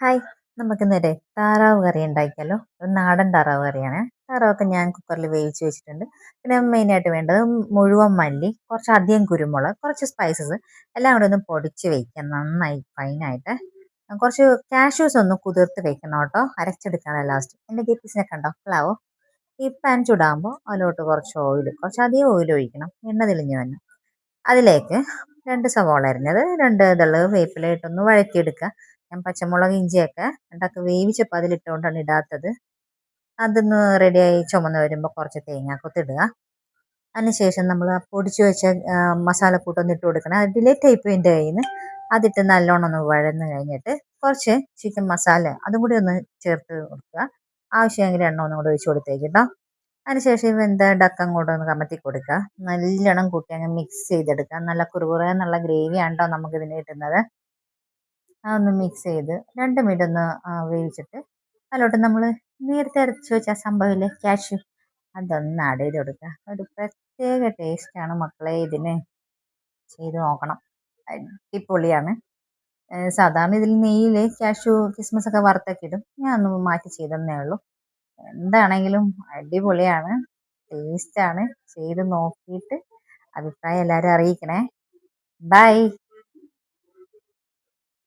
Hi. നമുക്ക് നമുക്കിന്നൊരു താറാവ് കറി ഉണ്ടാക്കിയാലോ? ഒരു നാടൻ താറാവ് കറിയാണ്. താറാവൊക്കെ ഞാൻ കുക്കറിൽ വേവിച്ച് വെച്ചിട്ടുണ്ട്. പിന്നെ മെയിനായിട്ട് വേണ്ടത് മുഴുവൻ മല്ലി കുറച്ച് കുറച്ചധികം കുരുമുളക് കുറച്ച് സ്പൈസസ് എല്ലാം കൂടെ ഒന്ന് പൊടിച്ച് വയ്ക്കാം നന്നായി ഫൈനായിട്ട് കുറച്ച് കാഷ്യൂസ് ഒന്ന് കുതിർത്ത് വെക്കണം കേട്ടോ. അരച്ചെടുക്കണം ലാസ്റ്റ് എന്റെ ഗപ്പീസിനെ കണ്ടോ? ഫ്ലാവോ ഈ പാൻ ചൂടാകുമ്പോൾ അതിലോട്ട് കുറച്ച് ഓയിൽ കുറച്ച് അധികം ഓയിൽ ഒഴിക്കണം. എണ്ണ തെളിഞ്ഞു തന്നെ അതിലേക്ക് രണ്ട് സവാള അരിഞ്ഞത് രണ്ട് ഇതുള്ളത് വേപ്പില ഇട്ടൊന്ന് വഴറ്റിയെടുക്കുക. ഞാൻ പച്ചമുളക് ഇഞ്ചിയൊക്കെ ഉണ്ടാക്കി വേവിച്ചപ്പോൾ അതിലിട്ടുകൊണ്ടാണ് ഇടാത്തത്. അതൊന്ന് റെഡിയായി ചുമന്ന് വരുമ്പോൾ കുറച്ച് തേങ്ങാക്കൊത്ത് ഇടുക. അതിനുശേഷം നമ്മൾ പൊടിച്ചു വെച്ച മസാലക്കൂട്ടൊന്ന് ഇട്ട് കൊടുക്കണം. അത് ഡിലേറ്റ് ആയിപ്പോയി എന്റെ കയ്യിൽ നിന്ന് അതിട്ട് നല്ലോണം ഒന്ന് വഴന്ന് കഴിഞ്ഞിട്ട് കുറച്ച് ചിക്കൻ മസാല അതും കൂടി ഒന്ന് ചേർത്ത് കൊടുക്കുക. ആവശ്യമെങ്കിൽ എണ്ണ ഒന്നും കൂടി ഒഴിച്ച് കൊടുത്തേക്ക് കേട്ടോ അതിനുശേഷം എന്താ ഡക്കം കൂടെ ഒന്ന് കമത്തി കൊടുക്കുക. നല്ലോണം കൂട്ടി അങ്ങ് മിക്സ് ചെയ്തെടുക്കുക. നല്ല കുറുകുറ നല്ല ഗ്രേവിയാണ് കേട്ടോ നമുക്കിതിന് കിട്ടുന്നത്. അതൊന്ന് മിക്സ് ചെയ്ത് രണ്ട് മിനിറ്റ് ഒന്ന് വേവിച്ചിട്ട് അതിലോട്ട് നമ്മൾ നേരത്തെ അരച്ച് വെച്ച സംഭവമില്ലേ കാഷ്യൂ അതൊന്ന് ആഡ് ചെയ്ത് കൊടുക്കുക. ഒരു പ്രത്യേക ടേസ്റ്റാണ് മക്കളെ ഇതിന്. ചെയ്ത് നോക്കണം. അടിപൊളിയാണ്. സാധാരണ ഇതിൽ നെയ്യിൽ കാഷ്യൂ കിസ്മസ് ഒക്കെ വറുത്തൊക്കെ ഇടും. ഞാൻ ഒന്ന് മാറ്റി ചെയ്തെന്നേ ഉള്ളൂ. എന്താണെങ്കിലും അടിപൊളിയാണ്. ടേസ്റ്റാണ് ചെയ്ത് നോക്കിയിട്ട് അഭിപ്രായം എല്ലാവരും അറിയിക്കണേ. ബൈ